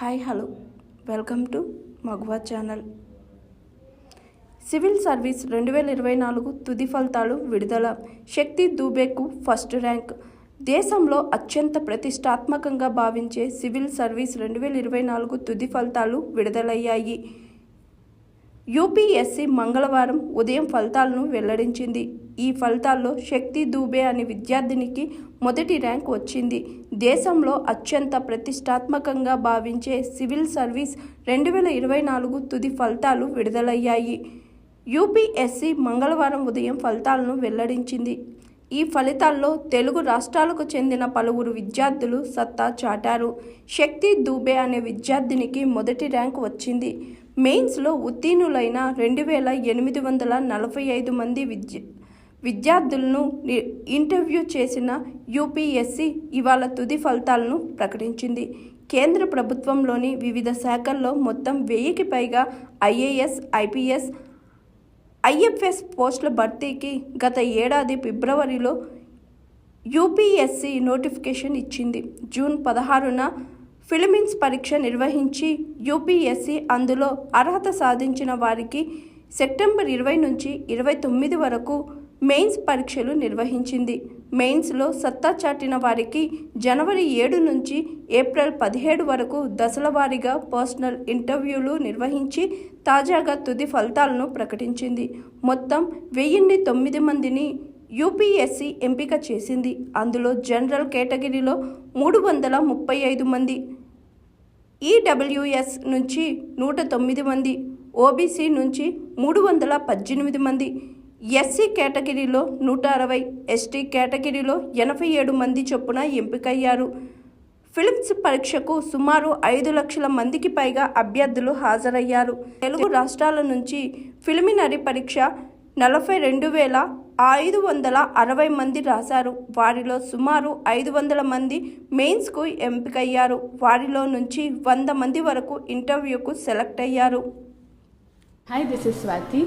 Hi hello. Welcome to Maguva channel. Civil service రెండు వేల ఇరవై నాలుగు తుది ఫలితాలు విడుదల. శక్తి దూబేకు ఫస్ట్ ర్యాంక్. దేశంలో అత్యంత ప్రతిష్టాత్మకంగా భావించే సివిల్ సర్వీస్ రెండు వేల ఇరవై నాలుగు తుది ఫలితాలు విడుదలయ్యాయి. యూపీఎస్సీ మంగళవారం ఉదయం ఫలితాలను వెల్లడించింది. ఈ ఫలితాల్లో శక్తి దూబే అనే విద్యార్థినికి మొదటి ర్యాంక్ వచ్చింది. దేశంలో అత్యంత ప్రతిష్టాత్మకంగా భావించే సివిల్ సర్వీస్ రెండు వేల ఇరవై నాలుగు తుది ఫలితాలు విడుదలయ్యాయి. యూపీఎస్సీ మంగళవారం ఉదయం ఫలితాలను వెల్లడించింది. ఈ ఫలితాల్లో తెలుగు రాష్ట్రాలకు చెందిన పలువురు విద్యార్థులు సత్తా చాటారు. శక్తి దూబే అనే విద్యార్థినికి మొదటి ర్యాంక్ వచ్చింది. మెయిన్స్లో ఉత్తీర్ణులైన రెండు వేల ఎనిమిది వందల నలభై ఐదు మంది విద్య విద్యార్థులను ఇంటర్వ్యూ చేసిన యూపీఎస్సీ ఇవాళ తుది ఫలితాలను ప్రకటించింది. కేంద్ర ప్రభుత్వంలోని వివిధ శాఖల్లో మొత్తం వెయ్యికి పైగా ఐఏఎస్ ఐపీఎస్ ఐఎఫ్ఎస్ పోస్టుల భర్తీకి గత ఏడాది ఫిబ్రవరిలో యూపీఎస్సీ నోటిఫికేషన్ ఇచ్చింది. జూన్ పదహారున ఫిలిమిన్స్ పరీక్ష నిర్వహించి యూపీఎస్సీ అందులో అర్హత సాధించిన వారికి సెప్టెంబర్ ఇరవై నుంచి ఇరవై తొమ్మిది వరకు మెయిన్స్ పరీక్షలు నిర్వహించింది. మెయిన్స్లో సత్తా చాటిన వారికి జనవరి ఏడు నుంచి ఏప్రిల్ పదిహేడు వరకు దశల వారీగా పర్సనల్ ఇంటర్వ్యూలు నిర్వహించి తాజాగా తుది ఫలితాలను ప్రకటించింది. మొత్తం వెయ్యిన్ని తొమ్మిది మందిని యూపీఎస్సీ ఎంపిక చేసింది. అందులో జనరల్ కేటగిరీలో మూడు వందల ముప్పై ఐదు మంది ఈడబ్ల్యూఎస్ నుంచి నూట తొమ్మిది మంది ఓబీసీ నుంచి మూడు వందల పద్దెనిమిది మంది ఎస్సీ కేటగిరీలో నూట అరవై ఎస్టీ కేటగిరీలో ఎనభై ఏడు మంది చొప్పున ఎంపికయ్యారు. ఫిలిమ్స్ పరీక్షకు సుమారు ఐదు లక్షల మందికి పైగా అభ్యర్థులు హాజరయ్యారు. తెలుగు రాష్ట్రాల నుంచి ఫిలిమినరీ పరీక్ష నలభై రెండు వేల ఐదు వందల అరవై మంది రాశారు. వారిలో సుమారు ఐదు వందల మంది మెయిన్స్కు ఎంపికయ్యారు. వారిలో నుంచి వంద మంది వరకు ఇంటర్వ్యూకు సెలెక్ట్ అయ్యారు. Hi this is Swathi